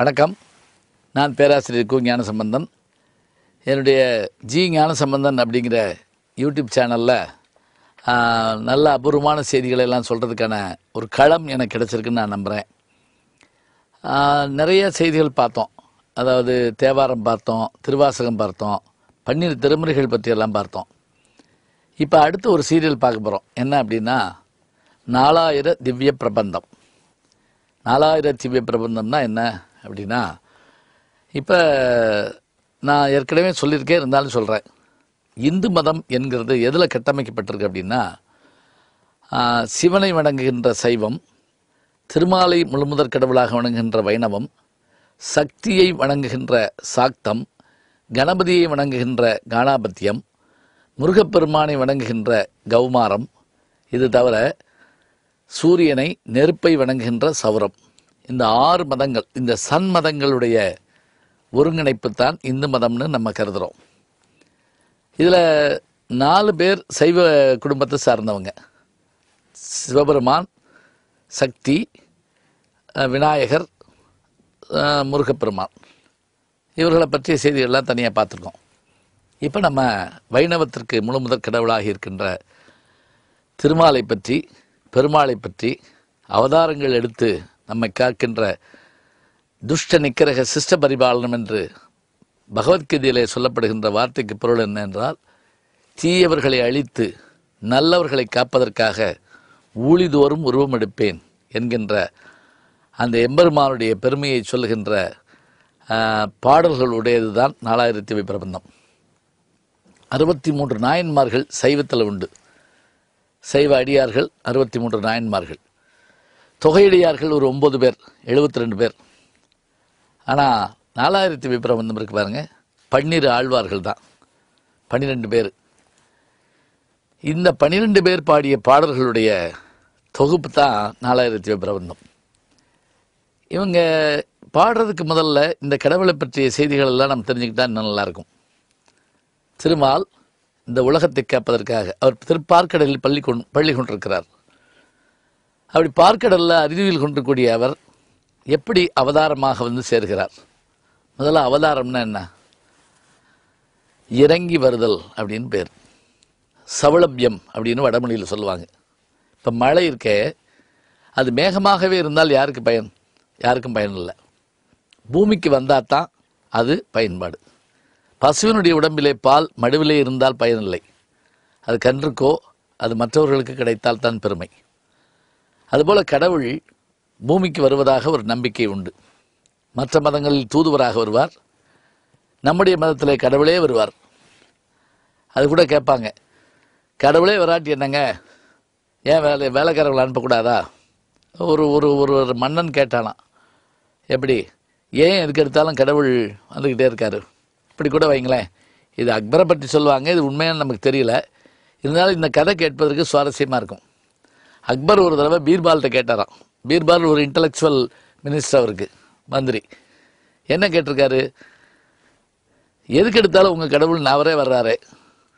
வணக்கம். நான் பேராசிரியர் கு ஞானசம்பந்தன். என்னுடைய ஜி ஞானசம்பந்தன் அப்படிங்கிற யூடியூப் சேனலில் நல்ல அபூர்வமான செய்திகளை எல்லாம் சொல்கிறதுக்கான ஒரு களம் எனக்கு கிடச்சிருக்குன்னு நான் நம்புகிறேன் நிறைய செய்திகள் பார்த்தோம். அதாவது தேவாரம் பார்த்தோம் திருவாசகம் பார்த்தோம் பன்னீர் திருமுறைகள் பற்றியெல்லாம் பார்த்தோம். இப்போ அடுத்து ஒரு சீரியல் பார்க்க போகிறோம் என்ன அப்படின்னா நாலாயிர திவ்ய பிரபந்தம். நாலாயிர திவ்ய பிரபந்தம்னா என்ன? அப்படின்னா இப்போ நான் ஏற்கனவே சொல்லியிருக்கேன் இருந்தாலும் சொல்கிறேன் இந்து மதம் என்கிறது எதில் கட்டமைக்கப்பட்டிருக்கு அப்படின்னா சிவனை வணங்குகின்ற சைவம் திருமாலை முழுமுதற் கடவுளாக வணங்குகின்ற வைணவம் சக்தியை வணங்குகின்ற சாக்தம் கணபதியை வணங்குகின்ற காணாபத்தியம் முருகப்பெருமானை வணங்குகின்ற கௌமாரம் இது தவிர சூரியனை நெருப்பை வணங்குகின்ற சௌரம். இந்த ஆறு மதங்கள் இந்த சன் மதங்களுடைய ஒருங்கிணைப்பு தான் இந்து மதம்னு நம்ம கருதுகிறோம் இதில் நாலு பேர் சைவ குடும்பத்தை சார்ந்தவங்க. சிவபெருமான் சக்தி விநாயகர் முருகப்பெருமான். இவர்களை பற்றிய செய்திகள்லாம் தனியாக பார்த்துருக்கோம். இப்போ நம்ம வைணவத்திற்கு முழு முதற் கடவுளாக இருக்கின்ற திருமாலை பற்றி பெருமாளை பற்றி அவதாரங்கள் எடுத்து நம்மை காக்கின்ற துஷ்ட நிக்கிரக சிஷ்ட பரிபாலனம் என்று பகவத்கீதையிலே சொல்லப்படுகின்ற வார்த்தைக்கு பொருள் என்ன என்றால் தீயவர்களை அழித்து நல்லவர்களை காப்பதற்காக ஊழிதோறும் உருவம் எடுப்பேன் என்கின்ற அந்த எம்பெருமானுடைய பெருமையை சொல்லுகின்ற பாடல்கள் உடையது தான் நாலாயிரத்தி பிரபந்தம். அறுபத்தி மூன்று நாயன்மார்கள் சைவத்தில் உண்டு. சைவ அடியார்கள் அறுபத்தி மூன்று நாயன்மார்கள். தொகையிடையார்கள் ஒரு ஒம்பது பேர் எழுபத்தி ரெண்டு பேர். ஆனால் நாலாயிரத்தி விப்ரபந்தம் இருக்கு பாருங்கள் பன்னிரு ஆழ்வார்கள் தான். பன்னிரெண்டு பேர். இந்த பன்னிரெண்டு பேர் பாடிய பாடல்களுடைய தொகுப்பு தான் நாலாயிரத்தி விப்ரபந்தம் இவங்க பாடுறதுக்கு முதல்ல இந்த கடவுளை பற்றிய செய்திகள் எல்லாம் நம்ம தெரிஞ்சுக்கிட்டா இன்னும் நல்லாயிருக்கும். திருமால் இந்த உலகத்தை காப்பதற்காக அவர் திருப்பார்க்கடலில் பள்ளி கொண் பள்ளி கொண்டிருக்கிறார் அப்படி பார்க்கடலில் அறிவியல் கொண்டிருக்கூடிய அவர் எப்படி அவதாரமாக வந்து சேர்கிறார்? முதல்ல அவதாரம்னா என்ன? இறங்கி வருதல் அப்படின்னு பேர். சவளபியம் அப்படின்னு வடமொழியில் சொல்லுவாங்க. இப்போ மழை இருக்கே அது மேகமாகவே இருந்தால் யாருக்கு பயன்? யாருக்கும் பயன் இல்லை. பூமிக்கு வந்தால் தான் அது பயன்பாடு. பசுவினுடைய உடம்பிலே பால் மடுவிலே இருந்தால் பயனில்லை அது கன்றுக்கோ அது மற்றவர்களுக்கு கிடைத்தால் தான் பெருமை. அதுபோல் கடவுள் பூமிக்கு வருவதாக ஒரு நம்பிக்கை உண்டு. மற்ற மதங்களில் தூதுவராக வருவார். நம்முடைய மதத்தில் கடவுளே வருவார். அது கூட கேட்பாங்க கடவுளே வராட்டி என்னங்க? ஏன் வேலை வேலைக்காரர்களை அனுப்பக்கூடாதா? ஒரு ஒரு ஒரு ஒரு மன்னன் கேட்டாலாம் எப்படி ஏன் எதுக்கு எடுத்தாலும் கடவுள் வந்துக்கிட்டே இருக்காரு? இப்படி கூட வைங்களேன் இது அக்பரை பற்றி சொல்லுவாங்க இது உண்மையான நமக்கு தெரியல. இருந்தாலும் இந்த கதை கேட்பதற்கு சுவாரஸ்யமாக இருக்கும். அக்பர் ஒரு தடவை பீர்பால்கிட்ட கேட்டாராம். பீர்பால் ஒரு இன்டலெக்சுவல் மினிஸ்டர் அவருக்கு மந்திரி. என்ன கேட்டிருக்காரு? எதுக்கு எடுத்தாலும் உங்கள் கடவுள் அவரே வர்றாரு.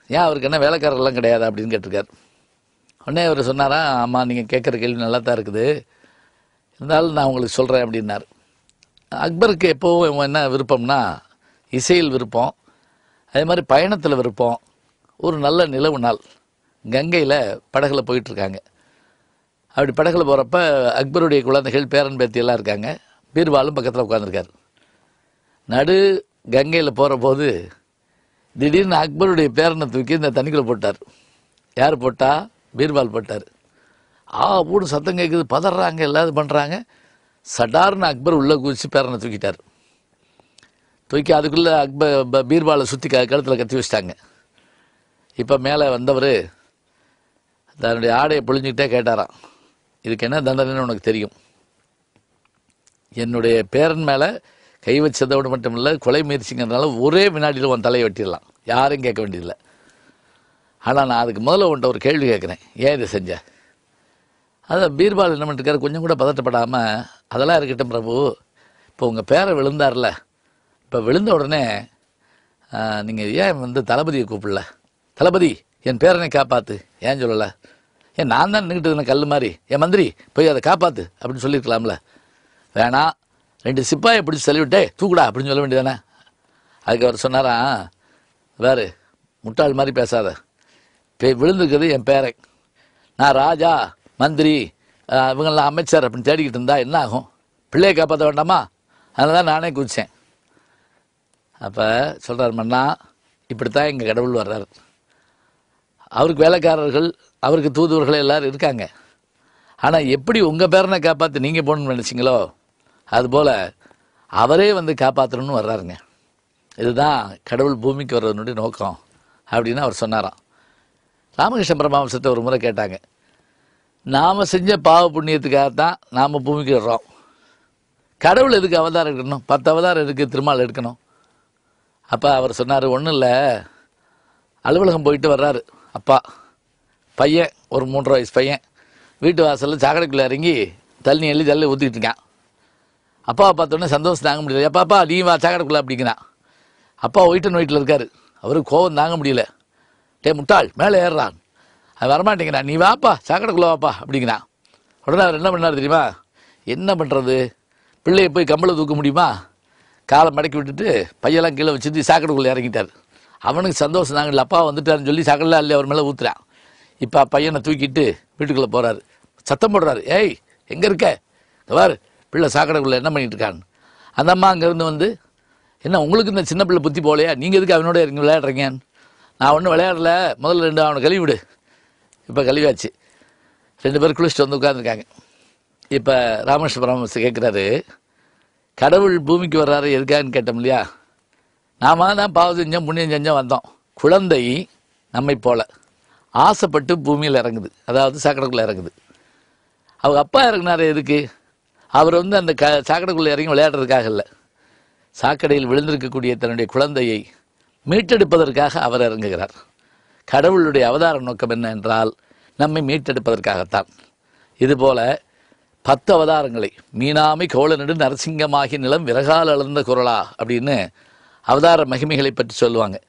ஏன் அவருக்கு என்ன வேலைக்காரர்லாம் கிடையாது அப்படின்னு கேட்டிருக்காரு. உடனே அவர் சொன்னாரா ஆமாம் நீங்கள் கேட்குற கேள்வி நல்லா தான் இருக்குது. இருந்தாலும் நான் உங்களுக்கு சொல்கிறேன் அப்படின்னார். அக்பருக்கு எப்போவும் என்ன விருப்பம்னா இசையில் விருப்பம். அதே மாதிரி பயணத்தில் விருப்பம். ஒரு நல்ல நிலவு நாள். கங்கையில் படகுல போயிட்டுருக்காங்க அப்படி படகுல போகிறப்ப அக்பருடைய குழந்தைகள் பேரன் பேத்தி எல்லாம் இருக்காங்க. பீர்பாலும் பக்கத்தில் உட்காந்துருக்கார் நடு கங்கையில் போகிற போது திடீர்னு அக்பருடைய பேரனை தூக்கி இந்த தண்ணிக்குள்ளே போட்டார். யார் போட்டா? பீர்பால் போட்டார். ஆ ஊடு சத்தம் கேட்குது பதறாங்க எல்லாது பண்ணுறாங்க சடார்னு அக்பர் உள்ளே குதிச்சு பேரனை தூக்கிட்டார். தூக்கி அதுக்குள்ளே அக்பர் ப- பீர்பாலை சுற்றி க கழுத்தில் கத்தி வச்சிட்டாங்க. இப்போ மேலே வந்தவர் தன்னுடைய ஆடையை பொழிஞ்சுக்கிட்டே கேட்டாராம். இதுக்கு என்ன தண்டனைன்னு உனக்கு தெரியும். என்னுடைய பேரன் மேலே கை வச்சதோடு மட்டும் இல்லை கொலை முயற்சிங்கிறதுனால ஒரே வினாடியில் உன் தலையை வெட்டிடலாம். யாரும் கேட்க வேண்டியதில்லை. ஆனால் நான் அதுக்கு முதல்ல உன்ட்ட ஒரு கேள்வி கேட்குறேன். ஏன் இதை செஞ்ச? அதை பீர்பால் என்ன பண்ணிருக்காரு? கொஞ்சம் கூட பதட்டப்படாமல் அதெல்லாம் இருக்கட்டும் பிரபு. இப்போ உங்கள் பேரை விழுந்தார்ல. இப்போ விழுந்த உடனே நீங்கள் ஏன் வந்து தளபதியை கூப்பிடல? தளபதி என் பேரனை காப்பாற்று ஏன் சொல்லலை? ஏன் நான் தான் நின்றுட்டு இருந்தேன் கல் மாதிரி. என் மந்திரி போய் அதை காப்பாற்று அப்படின்னு சொல்லியிருக்கலாம்ல. வேணாம் ரெண்டு சிப்பாயை பிடிச்சி தள்ளிவிட்டே தூக்குடா அப்படின்னு சொல்ல வேண்டியதானே? அதுக்கு அவர் சொன்னாரா வேறு முட்டாள் மாதிரி பேசாத. இப்போ விழுந்துருக்குது என் பேரை. நான் ராஜா மந்திரி இவங்கெல்லாம் அமைச்சர் அப்படின்னு தேடிக்கிட்டு இருந்தா என்ன ஆகும்? பிள்ளையை காப்பாற்ற வேண்டாமா? அதனால தான் நானே குதிச்சேன். அப்போ சொல்கிறார் மன்னா இப்படித்தான் எங்கள் கடவுள் வர்றார். அவருக்கு வேலைக்காரர்கள் அவருக்கு தூதுவர்கள் எல்லாரும் இருக்காங்க. ஆனால் எப்படி உங்கள் பேரனை காப்பாற்றி நீங்கள் போகணும்னு நினச்சிங்களோ அதுபோல் அவரே வந்து காப்பாற்றணும்னு வர்றாருங்க. இதுதான் கடவுள் பூமிக்கு வர்றதனுடைய நோக்கம் அப்படின்னு அவர் சொன்னாராம். ராமகிருஷ்ண பரமஹம்சத்தை ஒரு முறை கேட்டாங்க. நாம் செஞ்ச பாவ புண்ணியத்துக்காகத்தான் நாம் பூமிக்கு வர்றோம். கடவுள் எதுக்கு அவதாரம் எடுக்கணும்? பத்து அவதாரம் எதுக்கு திருமால் எடுக்கணும்? அப்போ அவர் சொன்னார் ஒன்றும் இல்லை. அலுவலகம் போயிட்டு வர்றாரு அப்பா. பையன் ஒரு மூன்றரை வயசு பையன். வீட்டு வாசலில் சாக்கடைக்குள்ளே இறங்கி தண்ணி எள்ளி தள்ளி ஊற்றிக்கிட்டு இருக்கான். அப்பாவை பார்த்தோன்னே சந்தோஷம் தாங்க முடியல. எப்பாப்பா நீ வா சாக்கடைக்குள்ளே அப்படிங்கிறான். அப்பா ஒயிட்டன் ஒயிட்டில் இருக்காரு. அவருக்கு கோவம் தாங்க முடியல. டே முட்டாள் மேலே ஏறுறான். அது வரமாட்டேங்கிறான். நீ வாப்பா சாக்கடைக்குள்ளே வாப்பா அப்படிங்கிறான். உடனே அவர் என்ன பண்ணார் தெரியுமா? என்ன பண்ணுறது பிள்ளையை போய் கம்பளை தூக்க முடியுமா? காலை மடக்கி விட்டுட்டு பையெல்லாம் கீழே வச்சுட்டு சாக்கடைக்குள்ளே இறங்கிட்டார். அவனுக்கு சந்தோஷம் தாங்க அப்பா வந்துட்டார்னு சொல்லி சாக்கடையில் அள்ளி அவர் மேலே ஊற்றுறான் இப்போ பையனை தூக்கிட்டு வீட்டுக்குள்ளே போகிறாரு சத்தம் போடுறாரு. ஏய் எங்கே இருக்க? வார் பிள்ளை சாக்கடைக்குள்ளே என்ன பண்ணிகிட்டு இருக்கான்னு. அந்த அம்மா அங்கேருந்து வந்து என்ன உங்களுக்கு இந்த சின்ன பிள்ளை புத்தி போகலையா? நீங்கள் எதுக்கு அவனோட இறங்கி விளையாடுறீங்கன்னு? நான் ஒன்றும் விளையாடல. முதல்ல ரெண்டு அவனை கழுவி விடு. இப்போ கழுவியாச்சு. ரெண்டு பேரும் குளிச்சுட்டு வந்து உட்காந்துருக்காங்க இப்போ ராமகிருஷ்ண கேட்குறாரு கடவுள் பூமிக்கு வர்றாரு எதுக்கான்னு கேட்டோம் இல்லையா? நாம தான் பாவம் செஞ்சோம் புண்ணியம் செஞ்சோம் வந்தோம். குழந்தை நம்மை போல. ஆசைப்பட்டு பூமியில் இறங்குது. அதாவது சாக்கடைக்குள்ளே இறங்குது. அவங்க அப்பா இறங்கினார் எதுக்கு? அவர் வந்து அந்த க சாக்கடைக்குள்ளே இறங்கி விளையாடுறதுக்காக இல்லை. சாக்கடையில் விழுந்திருக்கக்கூடிய தன்னுடைய குழந்தையை மீட்டெடுப்பதற்காக அவர் இறங்குகிறார். கடவுளுடைய அவதார நோக்கம் என்ன என்றால் நம்மை மீட்டெடுப்பதற்காகத்தான். இதுபோல பத்து அவதாரங்களை மீனாமை கோளநடு நரசிங்கமாகி நிலம் விறகால் அளந்த குரலா அப்படின்னு அவதார மகிமைகளை பற்றி சொல்லுவாங்க.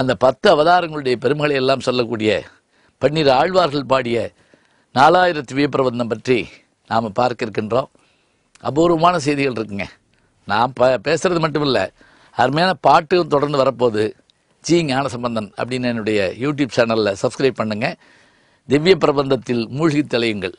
அந்த பத்து அவதாரங்களுடைய பெருமைகளை எல்லாம் சொல்லக்கூடிய பன்னிரு ஆழ்வார்கள் பாடிய நாலாயிரத்து பிரபந்தம் பற்றி நாம் பார்க்க இருக்கின்றோம் அபூர்வமான செய்திகள் இருக்குங்க. நான் ப பேசுகிறது மட்டும் இல்லை அருமையான பாட்டும் தொடர்ந்து வரப்போகுது. ஜி ஞானசம்பந்தன் அப்படின்னு என்னுடைய யூடியூப் சேனலில் சப்ஸ்கிரைப் பண்ணுங்கள் திவ்ய பிரபந்தத்தில் மூழ்கி தெளியுங்கள்.